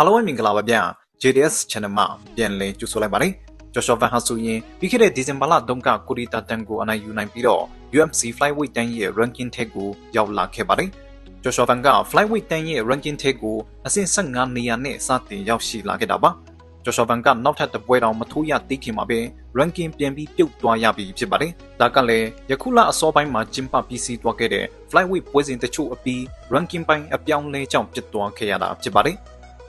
အားလုံးပဲမင်္ဂလာပါဗျာ JDS Channel မှာပြန်လည်ကြိုဆိုလိုက်ပါတယ်ကျော်ရှော့ဖန်ဟာဆိုရင်ပြီးခဲ့တဲ့ဒီဇင်ဘာလတုန်းကကိုရီတာတန်ကိုအနိုင်ယူနိုင်ပြီးတော့ UFC Flyweight တန်းရဲ့ ranking ထက်ကိုရောက်လာခဲ့ပါတယ်ကျော်ရှော့ဖန်က Flyweight တန်းရဲ့ ranking ထက်ကိုအဆင့်15နေရာနဲ့စတင်ရောက်ရှိလာခဲ့တာပါကျော်ရှော့ဖန်ကနောက်ထပ်တစ်ပွဲတောင်မထိုးရသေးခင်မှာပဲ ranking ပြန်ပြီးပြုတ်သွားရပြီဖြစ်ပါတယ်ဒါကလည်းယခုလအစောပိုင်းမှာကျင်းပပြီးစီးသွားခဲ့တဲ့ Flyweight ပွဲစဉ်တချို့အပြီး ranking ပိုင်းအပြောင်းလဲကြောင့်ဖြစ်သွားခဲ့ရတာဖြစ်ပါတယ်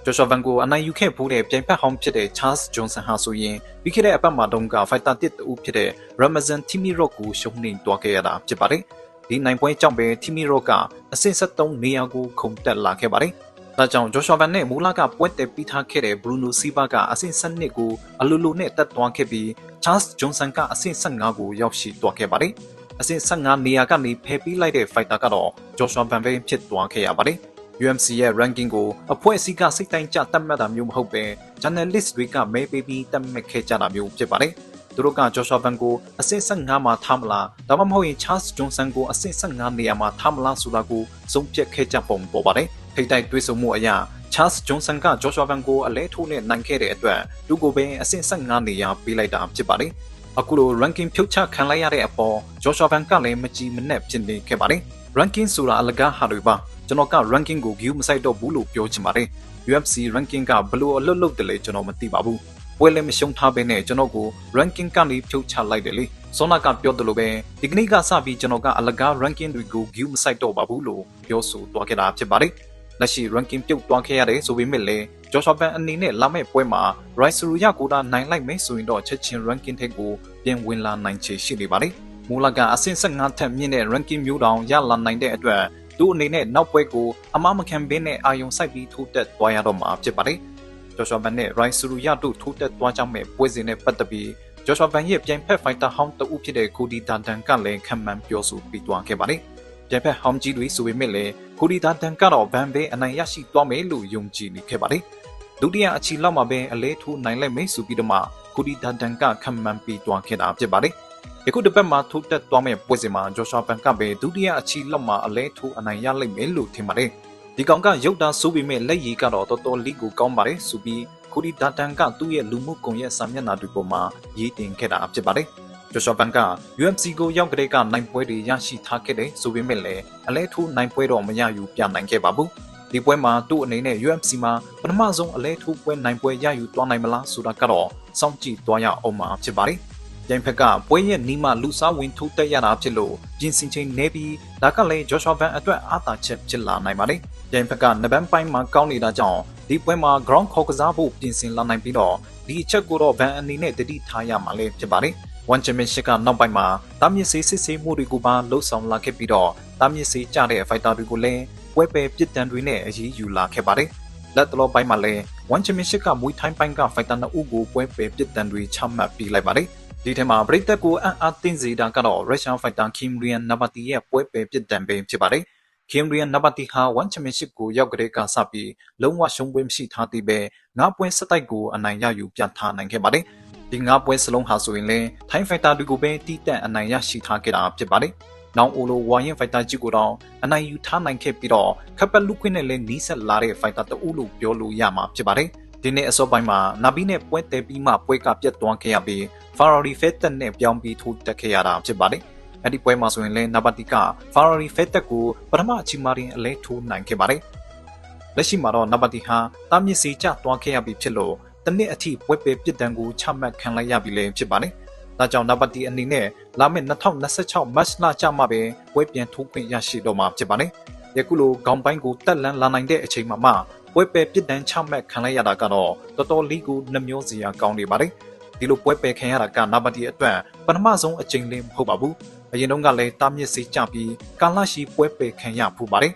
ဂျိုရှောဗန်ကိုအနိုင်ယူခဲ့ဖူးတဲ့ပြိုင်ဖက်ဟောင်းဖြစ်တဲ့ Charles Johnson ဟာဆိုရင်ပြီးခဲ့တဲ့အပတ်မှာတုန်းက fighter တစ်တူဖြစ်တဲ့ Ramazan Timirov ကိုရှုံးနိမ့်သွားခဲ့ရတာဖြစ်ပါတယ်။ဒီနိုင်ပွဲကြောင့်ပဲ Timirov ကအဆင့်73နေရာကိုခုန်တက်လာခဲ့ပါတယ်။ဒါကြောင့်ဂျိုရှောဗန်နဲ့မူလကပွဲတက်ပြီးထားခဲ့တဲ့ Bruno Silva ကအဆင့်7ကိုအလိုလိုနဲ့တက်သွားခဲ့ပြီး Charles Johnson ကအဆင့်15ကိုရောက်ရှိသွားခဲ့ပါတယ်။အဆင့်15နေရာကနေဖယ်ပေးလိုက်တဲ့ fighter ကတော့ Joshua Van ပဲဖြစ်သွားခဲ့ရပါတယ်။ UMC ရဲ့ ranking ကိုအဖွဲ့အစည်းကစိတ်တိုင်းကျတတ်မှတ်တာမျိုးမဟုတ်ပဲ journalist တွေကမဲပေးပြီးတတ်မှတ်ခဲ့ကြတာမျိုးဖြစ်ပါတယ်။သူတို့က Joshua Van ကိုအဆင့်15မှာထားမလားဒါမှမဟုတ်ရင် Charles Johnson ကိုအဆင့်15နေရာမှာထားမလားဆိုတာကိုဆုံးဖြတ်ခဲ့ကြပုံပေါ်ပါတယ်။ထိတိုက်တွေးဆုံမှုအရ Charles Johnson က Joshua Van ကိုအလဲထိုးနဲ့နိုင်ခဲ့တဲ့အတွက်သူကိုပဲအဆင့်15နေရာပေးလိုက်တာဖြစ်ပါတယ်။အခုလို ranking ဖြုတ်ချခံလိုက်ရတဲ့အပေါ် Joshua Van ကလည်းမကြည်မနှက်ဖြစ်နေခဲ့ပါတယ်။ ranking ဆိုတာအလကားဟာတွေပါ ကျွန်တော်က ranking ကို view မဆိုင်တော့ဘူးလို့ပြောချင်ပါတယ် UFC ranking ကဘလို့အလွတ်လွတ်တယ်လေကျွန်တော်မသိပါဘူးပွဲလည်းမရှုံးထားဘဲနဲ့ကျွန်တော်ကို ranking ကနေဖြုတ်ချလိုက်တယ်လေစောနာကပြောတယ်လို့ပဲဒီကနေ့ကစပြီးကျွန်တော်ကအလကား ranking တွေကို view မဆိုင်တော့ပါဘူးလို့ပြောဆိုသွားခဲ့တာဖြစ်ပါတယ်လက်ရှိ ranking ပြုတ်သွားခဲ့ရတယ်ဆိုပေမဲ့လည်း Joshua Van အနေနဲ့လာမယ့်ပွဲမှာ Rice Ru ရကိုတာနိုင်လိုက်မယ်ဆိုရင်တော့ချက်ချင်း ranking ထက်ကိုပြန်ဝင်လာနိုင်ချေရှိနေပါတယ်မူလကအဆင့်15ထက်မြင့်တဲ့ ranking မျိုးတောင်ရလာနိုင်တဲ့အတွက် သူအနေနဲ့နောက်ပွဲကိုအမမခံဘင်းနဲ့အာယုံစိုက်ပြီးထိုးတက်သွားရတော့မှာဖြစ်ပါတယ်။ဂျော်ရှွာဘန်နဲ့ရိုင်ဆူရူရတို့ထိုးတက်သွားကြမဲ့ပွဲစဉ်နဲ့ပတ်သက်ပြီးဂျော်ရှွာဘန်ရဲ့ပြိုင်ဖက်ဖိုင်တာဟောင်းတဦးဖြစ်တဲ့ကိုဒီတာတန်ကလည်းခံမှန်းပြောဆိုပြီးသွားခဲ့ပါတယ်။ပြိုင်ဖက်ဟောင်းကြီးတွေဆိုပေမဲ့လည်းကိုဒီတာတန်ကတော့ဗန်ဘဲအနိုင်ရရှိသွားမယ်လို့ယုံကြည်နေခဲ့ပါတယ်။ဒုတိယအချီလောက်မှာပဲအလဲထိုးနိုင်လိုက်မယ်ဆိုပြီးတော့မှကိုဒီတာတန်ကခံမှန်းပြီးသွားခဲ့တာဖြစ်ပါတယ်။ ယခုတစ်ပတ်မှာထိုးတက်သွားမယ့်ပွဲစဉ်မှာဂျော်ရှာပန်ကပဲဒုတိယအချီလောက်မှာအလဲထိုးအနိုင်ရလိမ့်မယ်လို့ထင်ပါတယ်။ဒီကောင်ကရုပ်တာဆိုးပြီးမဲ့လက်ရည်ကတော့တော်တော်လေးကိုကောင်းပါတယ်ဆိုပြီးကိုဒီဒါတန်ကသူ့ရဲ့လူမှုကွန်ရက်စာမျက်နှာတွေပေါ်မှာရေးတင်ခဲ့တာဖြစ်ပါတယ်။ဂျော်ရှာပန်က UFC ကိုရောက်ကြတဲ့ကနိုင်ပွဲတွေရရှိထားခဲ့တယ်ဆိုပေမဲ့လည်းအလဲထိုးနိုင်ပွဲတော့မရယူပြနိုင်ခဲ့ပါဘူး။ဒီပွဲမှာသူ့အနေနဲ့ UFC မှာပထမဆုံးအလဲထိုးပွဲနိုင်ပွဲရယူသွားနိုင်မလားဆိုတာကတော့စောင့်ကြည့်သွားရအောင်မှာဖြစ်ပါတယ်။ ပြိုင်ဖက်ကပွဲရဲ့နီးမှလူစားဝင်ထိုးတက်ရတာဖြစ်လို့ပြင်ဆင်ချိန်နေပြီးဒါကလည်းဂျော့ရှွာဗန်အတွက်အားသာချက်ဖြစ်လာနိုင်ပါတယ်။ပြိုင်ဖက်ကနဘန်ပိုင်းမှာကောင်းနေတာကြောင့်ဒီပွဲမှာ ground ခေါ်ကစားဖို့ပြင်ဆင်လာနိုင်ပြီးတော့ဒီအချက်ကိုတော့ဗန်အနေနဲ့တတိထားရမှာလည်းဖြစ်ပါတယ်။ One Championship ကနောက်ပိုင်းမှာတာမြင့်စေးစစ်ဆေးမှုတွေကိုပါလှုပ်ဆောင်လာခဲ့ပြီးတော့တာမြင့်စေးကြတဲ့ fighter တွေကိုလည်းပွဲပယ်ပြစ်ဒဏ်တွေနဲ့အရေးယူလာခဲ့ပါတယ်။လက်တလောပိုင်းမှာလည်း One Championship ကမွေးထိုင်းပိုင်းက fighter 2ဦးကိုပွဲပယ်ပြစ်ဒဏ်တွေချမှတ်ပေးလိုက်ပါတယ်။ ဒီထဲမှာပရိသတ်ကိုအံ့အားသင့်စေတာကတော့ Russian Fighter Kim Rian Nabati ရဲ့ပွဲပယ်ပြစ်ဒဏ်ပဲဖြစ်ပါတယ်။ Kim Rian Nabati ဟာ One Championship ကိုရောက်ကြတဲ့ကစပြီးလုံးဝရှုံးပွဲမရှိထားသေးပဲငါးပွဲစတိုက်ကိုအနိုင်ရယူပြထားနိုင်ခဲ့ပါတယ်။ဒီငါးပွဲစလုံးဟာဆိုရင်လည်း Thai Fighter တွေကိုပဲတီးတန့်အနိုင်ရရှိထားခဲ့တာဖြစ်ပါတယ်။နောင်အိုလိုဝါရင်ဖိုက်တာကြီးကိုတော့အနိုင်ယူထားနိုင်ခဲ့ပြီးတော့ခပ်ပတ်လူခွင်းနဲ့လည်းနီးစပ်လာတဲ့ဖိုက်တာတအုပ်လို့ပြောလို့ရမှာဖြစ်ပါတယ်။ ဒီနေ့အစောပိုင်းမှာနာဘီနဲ့ပွဲတဲပြီးမှပွဲကပြတ်သွားခဲ့ရပြီး Ferrari Vettel နဲ့ပြောင်းပြီးထိုးတက်ခဲ့ရတာဖြစ်ပါတယ်။အဲ့ဒီပွဲမှာဆိုရင်လည်းနာဘာတီက Ferrari Vettel ကိုပထမအချိန်မှာတင်အလဲထိုးနိုင်ခဲ့ပါတယ်။လက်ရှိမှာတော့နာဘာတီဟာတာမြင့်စီကျသွားခဲ့ရပြီဖြစ်လို့တနစ်အထိပွဲပေပြစ်ဒဏ်ကိုချမှတ်ခံလိုက်ရပြီလည်းဖြစ်ပါတယ်။ဒါကြောင့်နာဘာတီအနေနဲ့လာမယ့်2026မတ်လကျမှပဲပွဲပြန်ထိုးခွင့်ရရှိတော့မှာဖြစ်ပါတယ်။ယခုလိုခေါင်းပိုင်းကိုတက်လန်းလာနိုင်တဲ့အချိန်မှာမှ ပွဲပယ်ပြစ်ဒဏ်ချမှတ်ခံလိုက်ရတာကတော့တော်တော်လေးကိုနှမျောစရာကောင်းနေပါတယ်။ဒီလိုပွဲပယ်ခံရတာကနာဘာတီအတွက်ပထမဆုံးအကြိမ်လေးမဟုတ်ပါဘူးအရင်တုန်းကလည်းတာမြင့်စီကြပြီးကာလရှိပွဲပယ်ခံရဖူးပါတယ်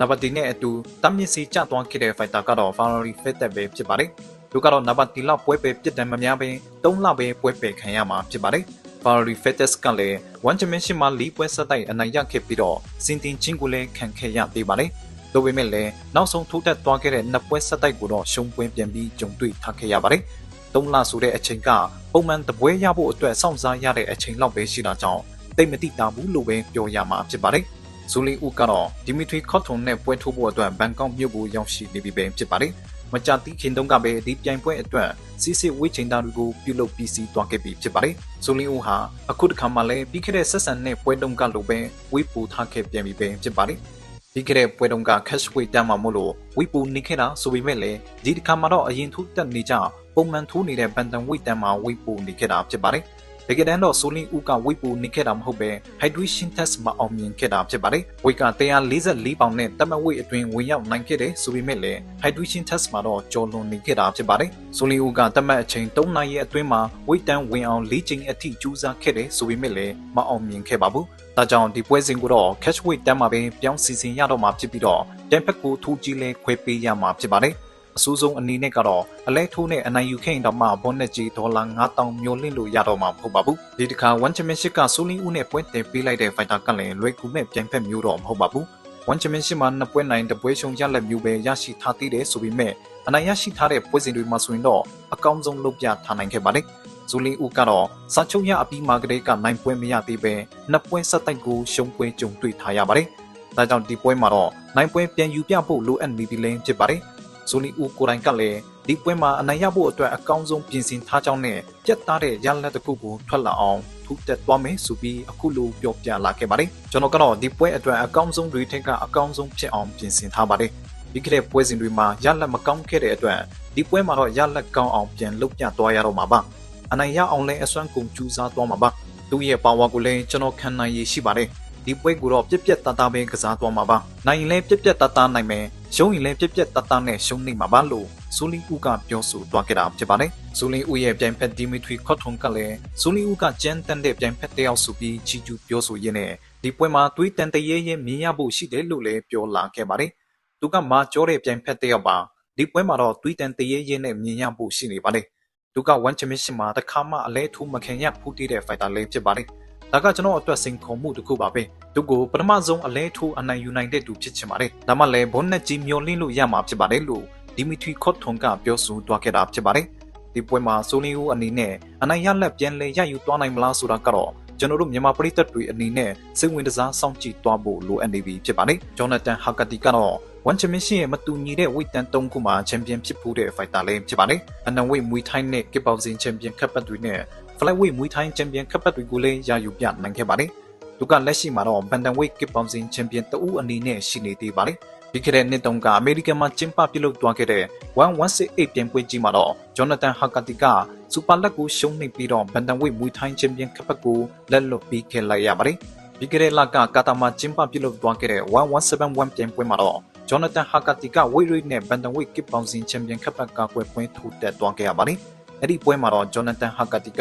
နာဘာတီနဲ့အတူတာမြင့်စီကြသွားခဲ့တဲ့ဖိုက်တာကတော့ Ferrari Vettel ပဲဖြစ်ပါတယ်သူကတော့နာဘာတီလောက်ပွဲပယ်ပြစ်ဒဏ်မများဘဲ၃လပဲပွဲပယ်ခံရမှာဖြစ်ပါတယ် Ferrari Vettel ကလည်း One Championship မှာလီပွဲဆက်တိုက်အနိုင်ရခဲ့ပြီးတော့စင်တင်ချင်းကိုလည်းခံခဲ့ရသေးပါတယ်။ ဒါပေမဲ့လည်းနောက်ဆုံးထိုးတက်သွားခဲ့တဲ့နှစ်ပွဲဆက်တိုက်ကိုတော့ရှုံးပွဲပြန်ပြီးကြုံတွေ့ထားခဲ့ရပါတယ်။၃လဆိုတဲ့အချိန်ကပုံမှန်တပွဲရဖို့အတွက်စောင့်စားရတဲ့အချိန်လောက်ပဲရှိတာကြောင့်တိတ်မတိတာဘူးလို့ပဲပြောရမှာဖြစ်ပါတယ်။ဇူလီဦးကတော့ဒီမီထရီခေါထွန်နဲ့ပွဲထိုးဖို့အတွက်ဘန်ကောက်မြို့ကိုရောက်ရှိနေပြီပဲဖြစ်ပါတယ်။မကြသည့်ခင်တုန်းကပဲဒီပြိုင်ပွဲအတွက်စစ်စစ်ဝေးချိန်သားတွေကိုပြုလုပ်ပြီးစီးသွားခဲ့ပြီဖြစ်ပါတယ်။ဆိုလင်းဦးဟာအခုတစ်ခါမှလည်းပြီးခဲ့တဲ့ဆက်ဆံတဲ့ပွဲတုန်းကလိုပဲဝေးပူထားခဲ့ပြန်ပြီပဲဖြစ်ပါတယ်။ ပြီးခဲ့တဲ့ပွဲတုန်းက cash weight တန်းမှာမို့လို့ဝေးပူနေခဲ့တာဆိုပေမဲ့လည်းဒီတစ်ခါမှတော့အရင်ထူးတက်နေကြပုံမှန်ထူးနေတဲ့ဘန်တန် weight တန်းမှာဝေးပူနေခဲ့တာဖြစ်ပါတယ်။ တကယ်တမ်းတော့ဆိုလင်းဦးကဝိတ်ပူနေခဲ့တာမဟုတ်ပဲ hydration test မအောင်မြင်ခဲ့တာဖြစ်ပါတယ်။ဝိတ်က144ပေါင်နဲ့တမဝိတ်အတွင်းဝင်ရောက်နိုင်ခဲ့တယ်ဆိုပေမဲ့လည်း hydration test မှာတော့ကျော်လွန်နေခဲ့တာဖြစ်ပါတယ်။ဆိုလင်းဦးကတမအချိန်3နာရီအတွင်းမှာဝိတ်တန်းဝင်အောင်၄ချိန်အထိကြိုးစားခဲ့တယ်ဆိုပေမဲ့လည်းမအောင်မြင်ခဲ့ပါဘူး။ဒါကြောင့်ဒီပွဲစဉ်ကိုတော့ catch weight တန်းမှာပဲပြောင်းစီစဉ်ရတော့မှာဖြစ်ပြီးတော့တန်ဖက်ကိုထူးကြီးလဲခွဲပေးရမှာဖြစ်ပါတယ်။ အဆိုးဆုံးအနေနဲ့ကတော့အလဲထိုးနဲ့အနိုင်ယူခဲ့ရင်တော့မှဘောနက်ကြီးဒေါ်လာ9000မျိုးလင့်လို့ရတော့မှာမဟုတ်ပါဘူးဒီတစ်ခါ1 championship ကဆိုလင်းဦးနဲ့ပွဲတင်ပေးလိုက်တဲ့ fighter ကလည်းလွယ်ကူမဲ့ပြိုင်ဖက်မျိုးတော့မဟုတ်ပါဘူး1 championship မှာနှစ်ပွဲနိုင်တစ်ပွဲရှုံရလက်မျိုးပဲရရှိထားသေးတယ်ဆိုပေမဲ့အနိုင်ရရှိထားတဲ့ပွဲစဉ်တွေမှာဆိုရင်တော့အကောင်းဆုံးလုပ်ပြထားနိုင်ခဲ့ပါတယ်ဇူလီဦးကတော့စာချုပ်ရအပြီးမှာကလေးကနိုင်ပွဲမရသေးပဲနှစ်ပွဲဆက်တိုက်ကိုရှုံးပွဲကြုံတွေ့ထားရပါတယ်။ဒါကြောင့်ဒီပွဲမှာတော့နိုင်ပွဲပြန်ယူပြဖို့လိုအပ်နေပြီလင်းဖြစ်ပါတယ်။ ဇိုလီဦးကိုတိုင်ကလည်းဒီပွဲမှာအနိုင်ရဖို့အတွက်အကောင်းဆုံးပြင်ဆင်ထားကြောင်းနဲ့ပြတ်သားတဲ့ရလဒ်တစ်ခုကိုထွက်လာအောင်ထူးတက်သွားမယ်ဆိုပြီးအခုလိုပြောပြလာခဲ့ပါတယ်ကျွန်တော်ကတော့ဒီပွဲအတွက်အကောင်းဆုံးတွေထက်ကအကောင်းဆုံးဖြစ်အောင်ပြင်ဆင်ထားပါတယ်ပြီးခဲ့တဲ့ပွဲစဉ်တွေမှာရလဒ်မကောင်းခဲ့တဲ့အတွက်ဒီပွဲမှာတော့ရလဒ်ကောင်းအောင်ပြန်လုပ်ပြသွားရတော့မှာပါအနိုင်ရအောင်လည်းအစွမ်းကုန်ကြိုးစားသွားမှာပါသူ့ရဲ့ပါဝါကိုလည်းကျွန်တော်ခံနိုင်ရရှိပါတယ်ဒီပွဲကိုတော့ပြက်ပြက်တသားပဲကစားသွားမှာပါနိုင်ရင်လည်းပြက်ပြက်တသားနိုင်မယ် ရှုံးရင်လည်းပြက်ပြက်တသားနဲ့ရှုံးနေမှာပါလို့ဇူလီဦးကပြောဆိုသွားခဲ့တာဖြစ်ပါတယ်ဇူလီဦးရဲ့ပြိုင်ဖက်ဒီမီထရီခေါထွန်ကလည်းဇူလီဦးကကြမ်းတမ်းတဲ့ပြိုင်ဖက်တယောက်ဆိုပြီးချီကျူးပြောဆိုရင်းနဲ့ဒီပွဲမှာသွေးတန်တရဲရဲမြင်ရဖို့ရှိတယ်လို့လည်းပြောလာခဲ့ပါတယ်သူကမာကြောတဲ့ပြိုင်ဖက်တယောက်ပါဒီပွဲမှာတော့သွေးတန်တရဲရဲနဲ့မြင်ရဖို့ရှိနေပါတယ်သူက1 championship မှာတစ်ခါမှအလဲထိုးမခင်ရဖူးတီးတဲ့ fighter လေးဖြစ်ပါတယ် ဒါကကျွန်တော်အတွက်စိန်ခေါ်မှုတစ်ခုပါပဲသူကိုပထမဆုံးအလဲထိုးအနိုင်ယူနိုင်တဲ့သူဖြစ်ချင်ပါတယ်ဒါမှလည်းဘွန်နက်ကြီးမျောလင်းလို့ရမှာဖြစ်ပါတယ်လို့ဒီမီထရီခေါထွန်ကပြောဆိုသွားခဲ့တာဖြစ်ပါတယ်ဒီပွဲမှာဆိုလီယိုအနေနဲ့အနိုင်ရလက်ပြန်လဲရယူသွားနိုင်မလားဆိုတာကတော့ကျွန်တော်တို့မြန်မာပရိသတ်တွေအနေနဲ့စိတ်ဝင်စားစောင့်ကြည့်သွားဖို့လိုအပ်နေပြီဖြစ်ပါတယ်ဂျောနသန်ဟာကတီကတော့ဝန်ချမင်းရှင်ရဲ့မတူညီတဲ့ဝိတ်တန်၃ခုမှာချန်ပီယံဖြစ်ဖို့တဲ့ဖိုက်တာလေးဖြစ်ပါတယ်အနံဝိတ်မွေထိုင်းနဲ့ကစ်ပေါစင်ချန်ပီယံခပ်ပတ်တွေနဲ့ flyweight မွေးထိုင်းချန်ပီယံခပ်ပတ်တွေကိုလည်းရယူပြနိုင်ခဲ့ပါတယ်။သူကလက်ရှိမှာတော့ bantamweight kickboxing ချန်ပီယံတဦးအနေနဲ့ရှိနေသေးပါတယ်။ပြီးခဲ့တဲ့နှစ်တုန်းကအမေရိကန်မှာကျင်းပပြုလုပ်သွားခဲ့တဲ့1168ပြိုင်ပွဲကြီးမှာတော့ဂျော်နသန်ဟာကာတီကစူပါလက်ကိုရှုံးနိမ့်ပြီးတော့ bantamweight မွေးထိုင်းချန်ပီယံခပ်ပတ်ကိုလက်လွတ်ပြီးခဲ့လိုက်ရပါတယ်။ပြီးခဲ့တဲ့လကကာတာမှာကျင်းပပြုလုပ်သွားခဲ့တဲ့1171ပြိုင်ပွဲမှာတော့ဂျော်နသန်ဟာကာတီက weight rate နဲ့ bantamweight kickboxing ချန်ပီယံခပ်ပတ်ကကွယ်ပွဲထိုးတက်သွားခဲ့ရပါတယ်။ အဲ့ဒီပွဲမှာတော့ဂျော်နသန်ဟာကာတီက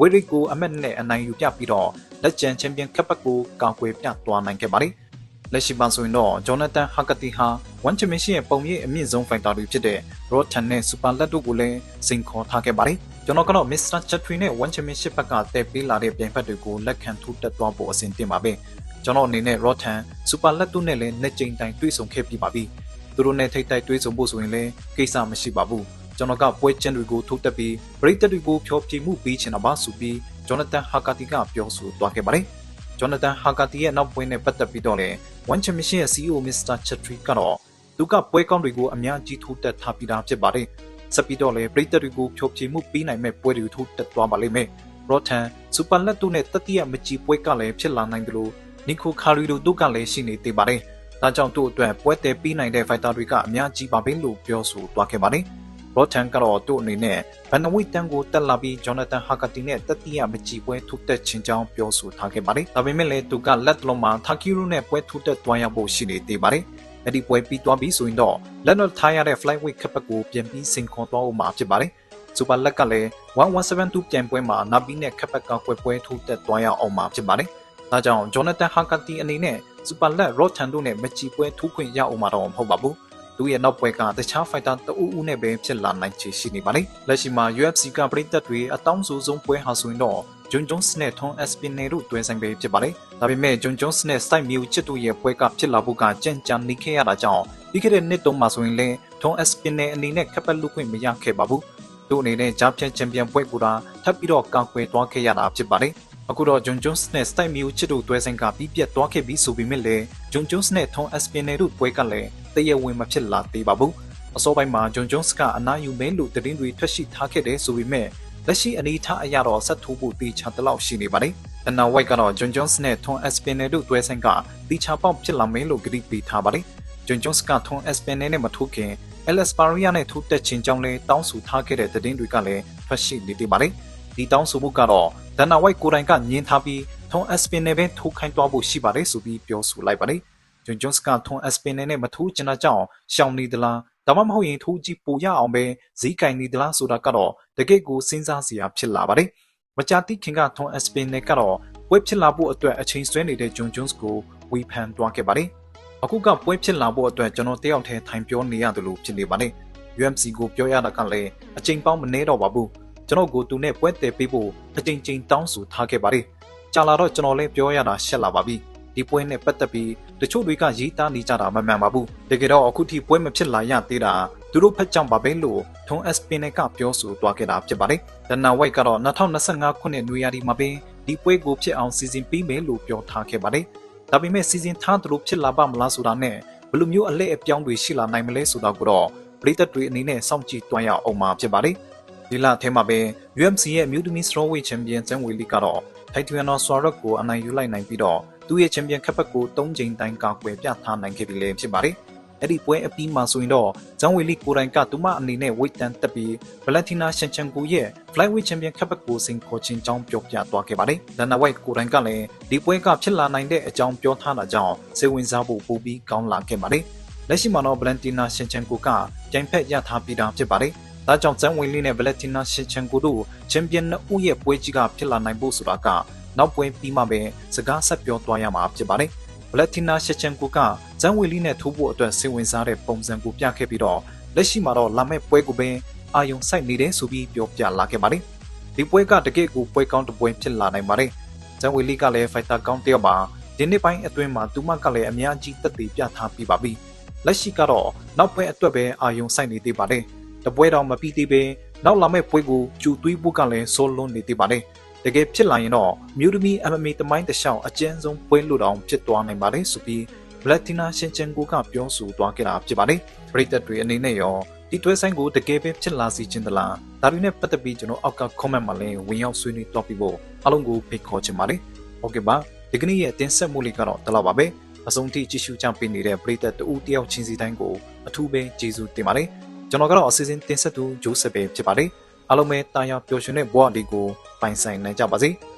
ဝေရစ်ကိုအမက်နဲ့အနိုင်ယူပြပြီးတော့လက်ကျန်ချန်ပီယံကပ်ပတ်ကိုကာကွယ်ပြသွားနိုင်ခဲ့ပါတယ်။လက်ရှိမှာဆိုရင်တော့ဂျော်နသန်ဟာကာတီဟာဝန်ချမင်းရှင်ရဲ့ပုံရိပ်အမြင့်ဆုံးဖိုင်တာတွေဖြစ်တဲ့ရော့ထန်နဲ့စူပါလက်တို့ကိုလည်းစိန်ခေါ်ထားခဲ့ပါတယ်။ကျွန်တော်ကတော့မစ္စတာချက်ထရီနဲ့ဝန်ချမင်းရှစ်ဘက်ကတည်ပေးလာတဲ့ပြိုင်ဖက်တွေကိုလက်ခံထူတက်သွားဖို့အစဉ်တင်ပါပဲ။ကျွန်တော်အနေနဲ့ရော့ထန်စူပါလက်တို့နဲ့လည်းနှစ်ကြိမ်တိုင်တွေ့ဆုံခဲ့ပြီးပါပြီ။သူတို့နဲ့ထိတ်တိုက်တွေ့ဆုံဖို့ဆိုရင်လည်းကိစ္စမရှိပါဘူး။ ကျွန်တော်ကပွဲချင်းတွေကိုထိုးတက်ပြီးပရိသတ်တွေကိုဖျော်ဖြေမှုပေးချင်တာပါဆိုပြီးဂျော်နသန်ဟာကာတီကပြောဆိုသွားခဲ့ပါတယ်။ဂျော်နသန်ဟာကာတီရဲ့နောက်ပွဲနဲ့ပတ်သက်ပြီးတော့လည်းဝန်ချမရှင်ရဲ့ CEO Mr. Chatri ကတော့သူကပွဲကောင်းတွေကိုအများကြီးထိုးတက်ထားပြီးသားဖြစ်ပါတယ်။ဆက်ပြီးတော့လည်းပရိသတ်တွေကိုဖျော်ဖြေမှုပေးနိုင်မဲ့ပွဲတွေထိုးတက်သွားပါလိမ့်မယ်။ရော့ထန်စူပါလက်တို့နဲ့တတိယမကြီးပွဲကလည်းဖြစ်လာနိုင်တယ်လို့နီကိုခါရီတို့တို့ကလည်းရှိနေသေးပါတယ်။ဒါကြောင့်သူ့အတွက်ပွဲတယ်ပြီးနိုင်တဲ့ဖိုက်တာတွေကအများကြီးပါပဲလို့ပြောဆိုသွားခဲ့ပါတယ်။ ရော့ထန်ကတော့သူ့အနေနဲ့ဘန်နဝိတန်ကိုတက်လာပြီးဂျော်နသန်ဟာကာတီနဲ့တတိယမကြည့်ပွဲထုတက်ခြင်းကြောင်းပြောဆိုထားခဲ့ပါတယ်။ဒါပေမဲ့လည်းသူကလက်လုံးမှာထာကီရိုနဲ့ပွဲထုတက်သွားရဖို့ရှိနေသေးပါတယ်။အဲ့ဒီပွဲပြီးသွားပြီးဆိုရင်တော့လက်နော်ထားရတဲ့ flyweight ခပ်ပတ်ကိုပြန်ပြီးစင်ခေါ်သွားအောင်မှာဖြစ်ပါတယ်။စူပါလက်ကလည်း1172ပြန်ပွဲမှာနာဘီနဲ့ခပ်ပတ်ကကွယ်ပွဲထုတက်သွားရအောင်မှာဖြစ်ပါတယ်။ဒါကြောင့်ဂျော်နသန်ဟာကာတီအနေနဲ့စူပါလက်ရော့ထန်တို့နဲ့မကြည့်ပွဲထူးခွင့်ရအောင်မှာတော့မဟုတ်ပါဘူး။ သူရဲ့နောက်ပွဲကတခြား fighter တအူးဦးနဲ့ပဲဖြစ်လာနိုင်ချေရှိနေပါလေလက်ရှိမှာ UFC ကပရိသတ်တွေအတောင်းဆိုဆုံးပွဲဟာဆိုရင်တော့ဂျွန်ဂျွန်စ်နဲ့ထွန်အက်စပင်နယ်တို့တွဲဆိုင်ပဲဖြစ်ပါတယ်ဒါပေမဲ့ဂျွန်ဂျွန်စ်နဲ့စိုက်မြူချစ်တို့ရဲ့ပွဲကဖြစ်လာဖို့ကကြံ့ကြာနေခဲ့ရတာကြောင့်ပြီးခဲ့တဲ့နှစ်တုန်းမှာဆိုရင်လည်းထွန်အက်စပင်နယ်အနေနဲ့ခက်ပတ်လူခွင့်မရခဲ့ပါဘူးသူ့အနေနဲ့ဂျာဖြတ်ချန်ပီယံပွဲကူတာထပ်ပြီးတော့ကာကွယ်သွားခဲ့ရတာဖြစ်ပါတယ်အခုတော့ဂျွန်ဂျွန်စ်နဲ့စတိုက်မီကိုချစ်တို့တွဲဆိုင်ကပြီးပြတ်သွားခဲ့ပြီးဆိုပေမဲ့လည်းဂျွန်ဂျွန်စ်နဲ့ထွန်အက်စပင်နယ်တို့ပွဲကလည်း တရဝင်မဖြစ်လာသေးပါဘူးအစောပိုင်းမှာဂျွန်ဂျွန်စ်ကအနားယူမယ်လို့သတင်းတွေထွက်ရှိထားခဲ့တယ်ဆိုပေမဲ့လက်ရှိအနေအထားအရတော့ဆက်ထိုးဖို့တေချာတလောက်ရှိနေပါတယ်။ဒနာဝိုက်ကတော့ဂျွန်ဂျွန်စ်နဲ့ထွန်အက်စပင်နယ်တို့တွဲဆိုင်ကတေချာပေါက်ဖြစ်လာမယ်လို့ကြေညာပေးထားပါတယ်။ဂျွန်ဂျွန်စ်ကထွန်အက်စပင်နယ်နဲ့မထိုးခင်အဲလက်စပါရီယာနဲ့ထိုးတက်ခြင်းကြောင့်လည်းတောင်းဆိုထားခဲ့တဲ့သတင်းတွေကလည်းထွက်ရှိနေသေးပါတယ်။ဒီတောင်းဆိုမှုကတော့ဒနာဝိုက်ကိုယ်တိုင်ကညင်ထားပြီးထွန်အက်စပင်နယ်ပဲထိုးခိုင်းသွားဖို့ရှိပါတယ်ဆိုပြီးပြောဆိုလိုက်ပါတယ်။ ဂျွန်ဂျွန်စ်ကထွန်အက်စပင်နယ်နဲ့မထိုးချင်တာကြောင့်ရှောင်နေသလားဒါမှမဟုတ်ရင်ထိုးကြည့်ပိုရအောင်ပဲဈေးကင်နေသလားဆိုတာကတော့တကယ့်ကိုစဉ်းစားစရာဖြစ်လာပါတယ်။မကြာတိခင်ကထွန်အက်စပင်နယ်ကတော့ပွဲဖြစ်လာဖို့အတွက်အချိန်ဆွဲနေတဲ့ဂျွန်ဂျွန်စ်ကိုဝေဖန်တွားခဲ့ပါတယ်။အခုကပွဲဖြစ်လာဖို့အတွက်ကျွန်တော်တယောက်တည်းထိုင်ပြောနေရတယ်လို့ဖြစ်နေပါတယ်။ UMC ကိုပြောရတာကလည်းအချိန်ပေါင်းမနှဲတော့ပါဘူး။ကျွန်တော်ကိုသူနဲ့ပွဲတည်ပေးဖို့အချိန်ချင်းတောင်းဆိုထားခဲ့ပါတယ်။ကြာလာတော့ကျွန်တော်လည်းပြောရတာရှက်လာပါပြီ။ ဒီပွဲနဲ့ပတ်သက်ပြီးတချို့တွေကရေးသားနေကြတာမမှန်ပါဘူးတကယ်တော့အခုထိပွဲမဖြစ်လာရသေးတာသူတို့ဖက်ကြောင့်ပါပဲလို့ထုံး SP နဲ့ကပြောဆိုသွားခဲ့တာဖြစ်ပါတယ်ဒနာဝိုက်ကတော့2025ခုနှစ်နွေရာသီမှာပင်ဒီပွဲကိုဖြစ်အောင်စီစဉ်ပေးမယ်လို့ပြောထားခဲ့ပါတယ်ဒါပေမဲ့စီစဉ်ထားသလိုဖြစ်လာပါမလားဆိုတာနဲ့ဘယ်လိုမျိုးအလဲအပြောင်းတွေရှိလာနိုင်မလဲဆိုတာကိုတော့ပရိသတ်တွေအနေနဲ့စောင့်ကြည့်တွန်းရအောင်မှာဖြစ်ပါတယ်ဒီလထဲမှာပဲ UMC ရဲ့ Mutiny Strawweight Champion ဇန်ဝီလီကတော့ Titanium Swarak ကိုအနိုင်ယူလိုက်နိုင်ပြီးတော့ သူ့ရဲ့ချန်ပီယံခပ်ပတ်ကို၃ချိန်တိုင်းကာကွယ်ပြသနိုင်ခဲ့ပြီလည်းဖြစ်ပါတယ်။အဲ့ဒီပွဲအပြီးမှာဆိုရင်တော့ဂျန်ဝီလီကိုတိုင်ကသူမအနေနဲ့ဝိတ်တန်တက်ပြီးဗလက်တီနာရှန်ချန်ကိုရဲ့ Flyweight Champion ခပ်ပတ်ကိုစင်ခေါ်ခြင်းကြောင်းပြောပြသွားခဲ့ပါတယ်။ဒန်နာဝိုက်ကိုတိုင်ကလည်းဒီပွဲကဖြစ်လာနိုင်တဲ့အကြောင်းပြောထားတာကြောင့်စိတ်ဝင်စားဖို့ပိုပြီးကောင်းလာခဲ့ပါတယ်။လက်ရှိမှာတော့ဗလက်တီနာရှန်ချန်ကိုကကြိုင်ဖက်ရထားပြီးသားဖြစ်ပါတယ်။ဒါကြောင့်ဇန်ဝီလီနဲ့ဗလက်တီနာရှန်ချန်ကိုတို့ချန်ပီယံနှစ်ဦးရဲ့ပွဲကြီးကဖြစ်လာနိုင်ဖို့ဆိုတာက နောက်ပွဲပြီးမှပဲစကားဆက်ပြောသွားရမှာဖြစ်ပါတယ်။ဗလက်တီနာရှက်ချန်ကိုကဇန်ဝီလီနဲ့ထိုးဖို့အတွက်စိတ်ဝင်စားတဲ့ပုံစံကိုပြခဲ့ပြီးတော့လက်ရှိမှာတော့လာမယ့်ပွဲကိုပင်အာယုံစိုက်နေတယ်ဆိုပြီးပြောပြလာခဲ့ပါတယ်။ဒီပွဲကတကယ့်ကိုပွဲကောင်းတစ်ပွဲဖြစ်လာနိုင်ပါတယ်။ဇန်ဝီလီကလည်းဖိုက်တာကောင်းတစ်ယောက်ပါဒီနေ့ပိုင်းအတွင်းမှာသူမကလည်းအများကြီးသက်သေပြထားပြီးပါပြီ။လက်ရှိကတော့နောက်ပွဲအတွက်ပဲအာယုံစိုက်နေသေးပါတယ်။တပွဲတော့မပြီးသေးပဲနောက်လာမယ့်ပွဲကိုကြိုသွေးဖို့ကလည်းစိုးလွန်းနေသေးပါတယ်။ တကယ်ဖြစ်လာရင်တော့မြို့သမီး MMA တမိုင်းတစ်လျှောက်အကျဉ်းဆုံးပွဲလို့တောင်ဖြစ်သွားနိုင်ပါတယ်ဆိုပြီး Blatina ရှင်ချန်ကိုကပြောဆိုသွားခဲ့တာဖြစ်ပါတယ်ပရိသတ်တွေအနေနဲ့ရောဒီတွဲဆိုင်ကိုတကယ်ပဲဖြစ်လာစီခြင်းသလားဒါတွေနဲ့ပတ်သက်ပြီးကျွန်တော်အောက်က comment မှာလည်းဝင်ရောက်ဆွေးနွေးတော့ပြီးဖို့အားလုံးကိုဖိတ်ခေါ်ချင်ပါတယ်ဟုတ်ကဲ့ပါဒီကနေ့ရဲ့တင်ဆက်မှုလေးကတော့ဒီလောက်ပါပဲအဆုံးထိကြည့်ရှုကြပေးနေတဲ့ပရိသတ်တူတယောက်ချင်းစီတိုင်းကိုအထူးပဲကျေးဇူးတင်ပါတယ်ကျွန်တော်ကတော့အစီအစဉ်တင်ဆက်သူဂျိုးဆက်ပဲဖြစ်ပါတယ် အားလုံးပဲတာယာပျော်ရွှင်တဲ့ဘဝလေးကိုပိုင်ဆိုင်နိုင်ကြပါစေ။